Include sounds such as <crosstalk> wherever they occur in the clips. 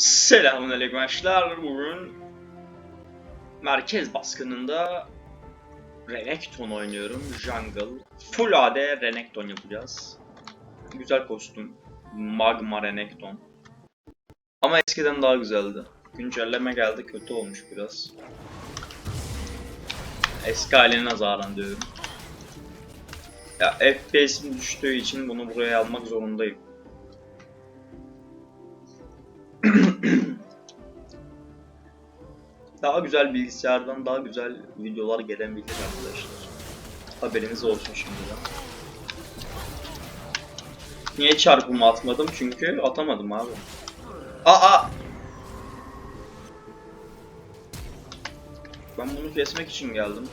Selamünaleyküm arkadaşlar. Bugün merkez baskınında Renekton oynuyorum. Jungle. Full AD Renekton yapacağız. Güzel kostüm. Magma Renekton. Ama eskiden daha güzeldi. Güncelleme geldi kötü olmuş biraz. Eski haline nazaran diyorum. Ya FPS'im düştüğü için bunu buraya almak zorundayım. Daha güzel bilgisayardan daha güzel videolar gelebilir arkadaşlar. Haberiniz olsun şimdiden. Niye çarpımı atmadım? Çünkü atamadım abi. Aa! Ben bunu kesmek için geldim.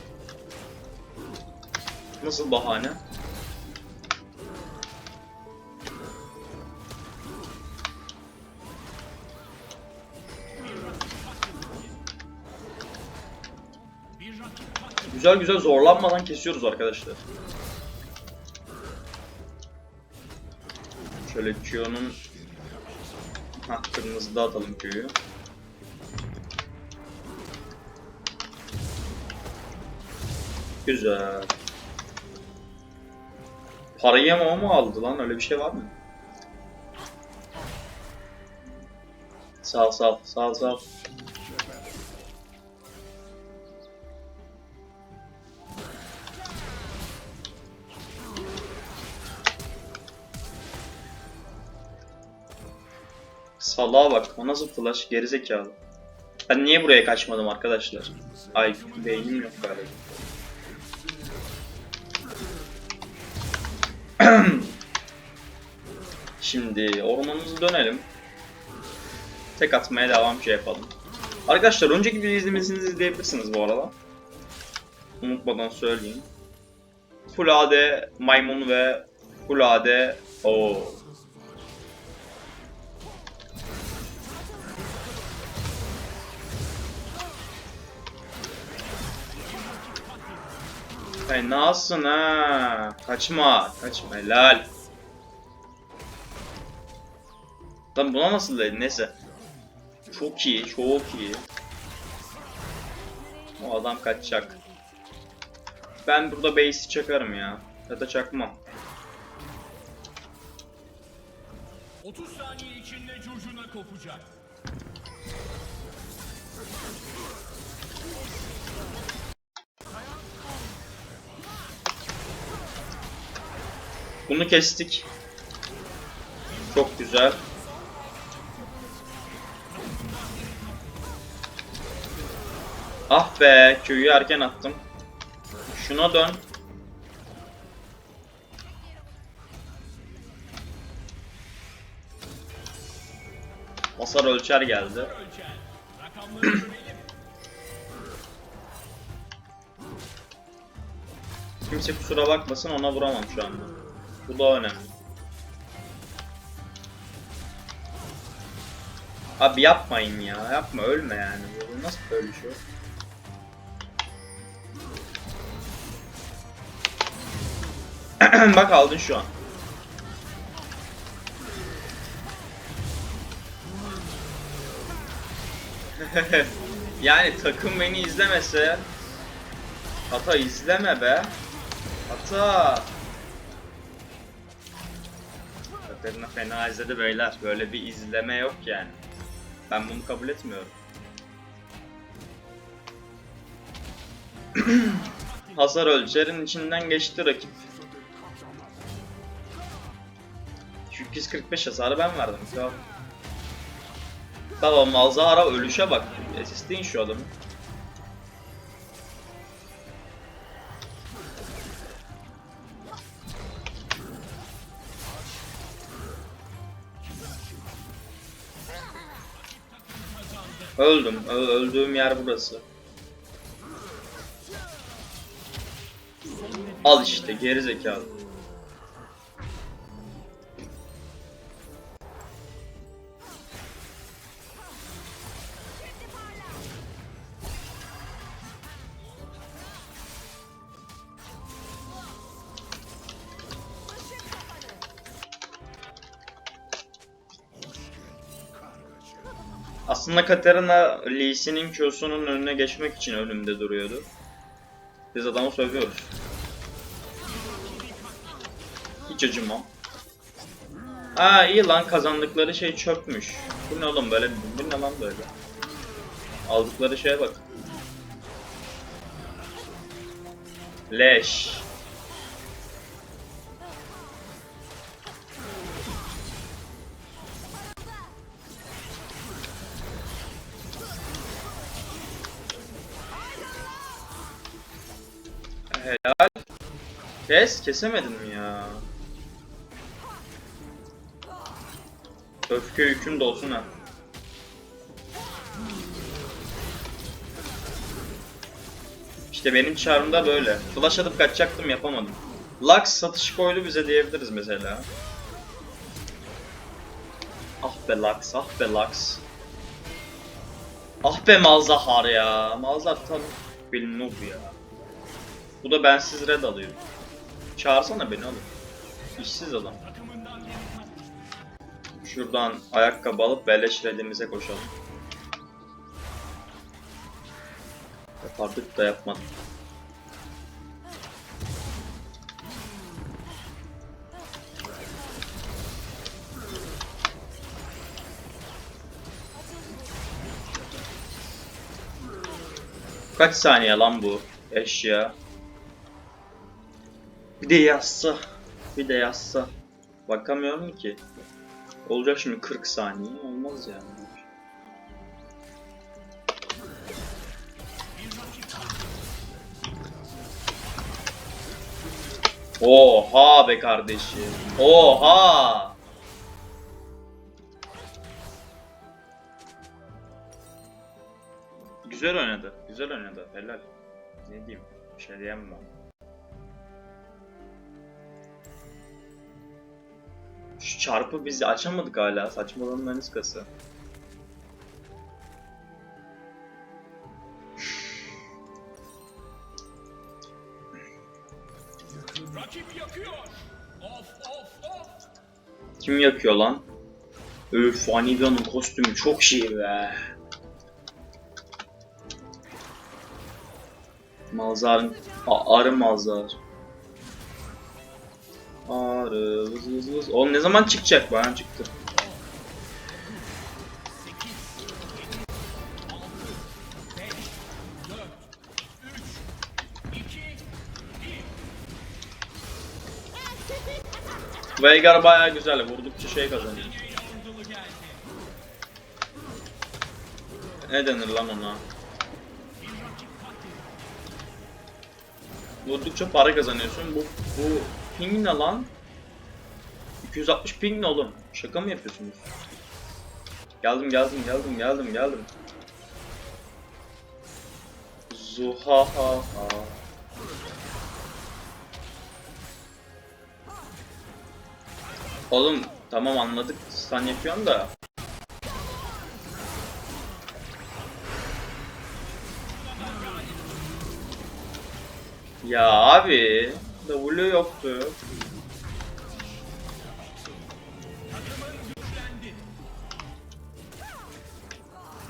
Nasıl bahane? Güzel güzel zorlanmadan kesiyoruz arkadaşlar. Şöyle Q'nun kırmızı da atalım. Güzel. Parayı ama o mu aldı lan? Öyle bir şey var mı? Sağ sağ sağ sağ. Salağa bak, o nasıl flash gerizekalı. Ben niye buraya kaçmadım arkadaşlar? Ay beynim yok galiba. <clears throat> Şimdi ormanımıza dönelim. Tek atmaya devam şey yapalım. Arkadaşlar önceki bir izlemesinizi izleyebilirsiniz bu arada. Unutmadan söyleyeyim. Full AD maymun ve Full AD o Hey nasılsın ha? Kaçma, kaçma helal. Lan buna nasıl dedi? Neyse. Çok iyi, çok iyi. O adam kaçacak. Ben burada base'i çakarım ya. Ya da çakmam. 30 saniye içinde curcuna kopacak. Bunu kestik. Çok güzel. Ah be, köyü erken attım. Şuna dön. Hasar ölçer geldi. Kimse kusura bakmasın ona vuramam şu anda. Bu da önemli. Abi yapmayın ya. Yapma ölme yani. Bu nasıl böyle şey? <clears throat> Bak aldın şu an. <laughs> yani takım beni izlemese Ata izleme be. Ata. Katerina fena izledi beyler. Böyle bir izleme yok yani. Ben bunu kabul etmiyorum. <clears throat> Hasar ölçerin içinden geçti rakip. 245 hasarı ben verdim. Tamam. Tamam Malzahara ölüşe bak. Assistleyin şu adamı. Öldüm. Ö- öldüğüm yer burası. Al işte geri zekalı. Aslında Katarina Lee Sin'in Q'sunun önüne geçmek için önümde duruyordu. Biz adamı sövüyoruz. Hiç acımam. Aa iyi lan kazandıkları şey çökmüş. Bu ne oğlum böyle bu ne lan böyle? Aldıkları şeye bak. Leş. Kes, kesemedim ya. Öfke yüküm dolsun ha. İşte benim çarım da böyle. Flash atıp kaçacaktım yapamadım. Lux satış koydu bize diyebiliriz mesela. Ah be Lux, ah be Lux. Ah be Malzahar ya. Malzahar tam bir noob ya. Bu da bensiz red alıyor. Çağırsana beni oğlum. İşsiz adam. Şuradan ayakkabı alıp beleş koşalım. Yapardık da yapmadık. Kaç saniye lan bu eşya? Bir de yazsa. Bir de yazsa. Bakamıyorum ki. Olacak şimdi 40 saniye. Olmaz yani. Oha be kardeşim. Oha. Güzel oynadı. Güzel oynadı. Helal. Ne diyeyim? Bir şey diyemem Şu çarpı biz açamadık hala. Saçmalığın meniskası. Kim yakıyor lan? Öf, Anivia'nın kostümü çok şey be. Malzarın... Arı malzar. Arı vız vız vız. Oğlum ne zaman çıkacak? Bana çıktı. Veigar bayağı güzel. Vurdukça şey kazanıyor. Ne denir lan ona? Vurdukça para kazanıyorsun. Bu bu ping ne lan? 260 ping ne oğlum? Şaka mı yapıyorsunuz? Geldim geldim geldim geldim geldim. Zuhahaha. Oğlum tamam anladık stun yapıyorsun da. Ya abi W yoktu.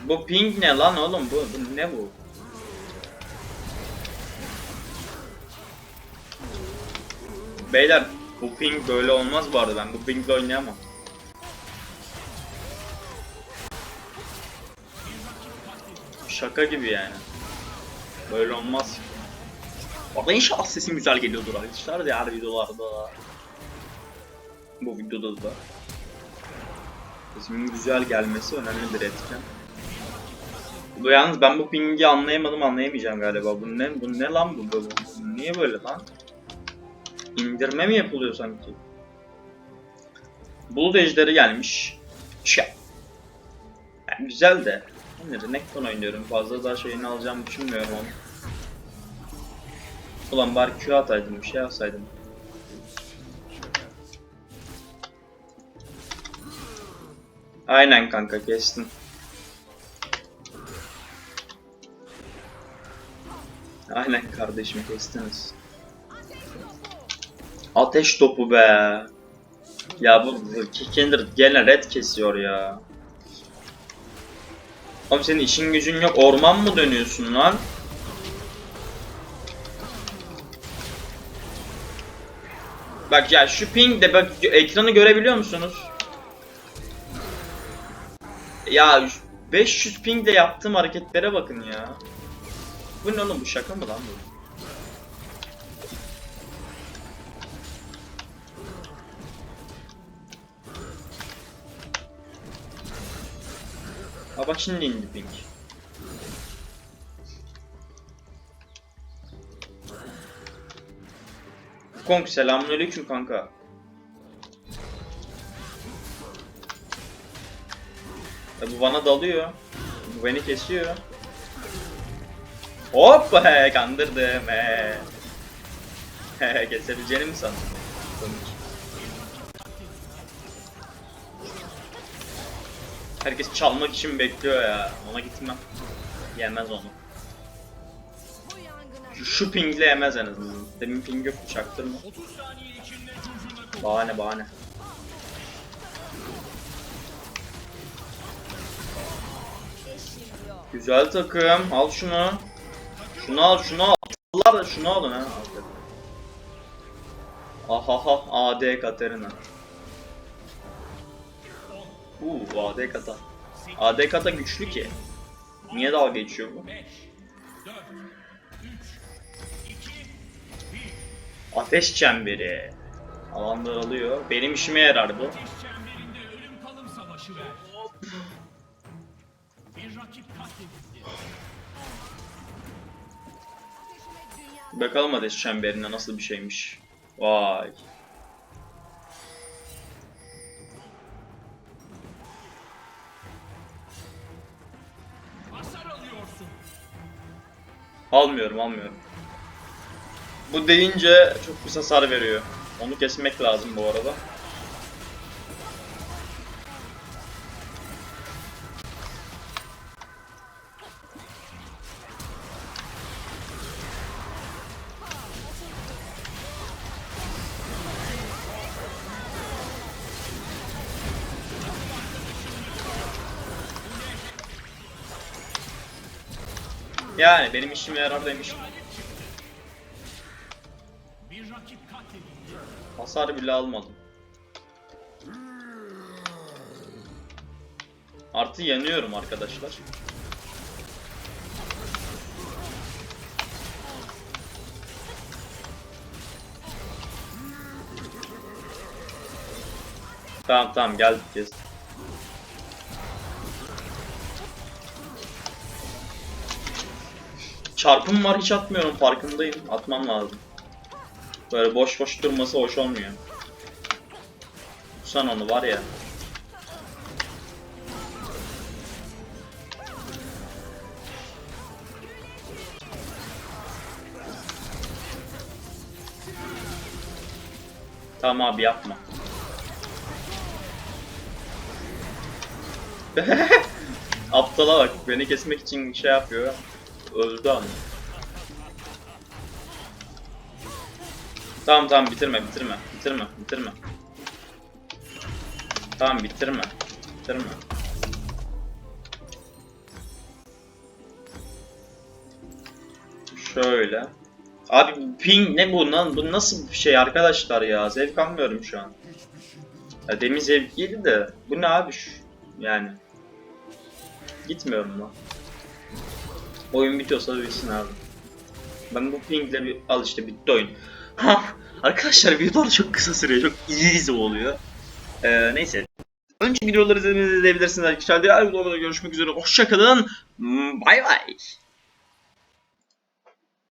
Bu ping ne lan oğlum bu, bu ne bu? Beyler bu ping böyle olmaz bu arada ben bu pingle oynayamam. Şaka gibi yani. Böyle olmaz. Orada inşallah sesim güzel geliyordur arkadaşlar diğer videolarda. Bu videoda da. Sesimin güzel gelmesi önemli bir etken. Bu yalnız ben bu pingi anlayamadım anlayamayacağım galiba. Bu ne, bu ne lan bu, bu, bu niye böyle lan? İndirme mi yapılıyor sanki? Bulut ejderi gelmiş. Şa. Yani güzel de. Ben Renekton oynuyorum. Fazla daha şeyini alacağımı düşünmüyorum onu. Ulan bari Q ataydım, bir şey yapsaydım. Aynen kanka kestin. Aynen kardeşim kestiniz. Ateş topu be. Ya bu Kickender gene red kesiyor ya. Oğlum senin işin gücün yok. Orman mı dönüyorsun lan? Bak ya şu ping de bak ekranı görebiliyor musunuz? Ya 500 ping de yaptığım hareketlere bakın ya. Bu ne oğlum bu şaka mı lan bu? Ha şimdi indi ping. Kong selamünaleyküm kanka. E bu bana dalıyor. Bu beni kesiyor. Hop <laughs> he kandırdım he. <laughs> Kesebileceğini mi sandın? Herkes çalmak için bekliyor ya. Ona gitmem. Yemez onu. Şu pingle yemez en azından. Demin ping yoktu çaktırma. 30 saniye içinde curcuna koy. Bahane bahane. yok. Güzel takım. Al şunu. Şunu al, şunu al. Allah da şunu alın ha. Ahaha AD Katerina. Uuu AD Kata. AD Kata güçlü ki. Niye dalga geçiyor bu? Ateş çemberi. Alanlar alıyor. Benim işime yarar bu. Bakalım ateş çemberinde nasıl bir şeymiş. Vay. Almıyorum almıyorum. Bu deyince çok pis hasar veriyor. Onu kesmek lazım bu arada. Yani benim işime yarar demiştim. Hasar bile almadım. Artı yanıyorum arkadaşlar. Tamam tamam geldik kes. Çarpım var hiç atmıyorum farkındayım. Atmam lazım. Böyle boş boş durması hoş olmuyor. Sen onu var ya. Tamam abi yapma. <laughs> Aptala bak beni kesmek için şey yapıyor. Öldü ama. Tamam tamam bitirme bitirme bitirme bitirme. Tamam bitirme. Bitirme. Şöyle. Abi ping ne bu lan? Bu nasıl bir şey arkadaşlar ya? Zevk almıyorum şu an. Ya demin zevkliydi de. Bu ne abi şu? Yani. Gitmiyorum lan. Oyun bitiyorsa bitsin abi. Ben bu pingle bir al işte bitti oyun. Ha, arkadaşlar videolar çok kısa sürüyor. Çok easy oluyor. Ee, neyse. Önce videoları izleyebilirsiniz arkadaşlar. Diğer videolarda görüşmek üzere. Hoşçakalın. Bay bay.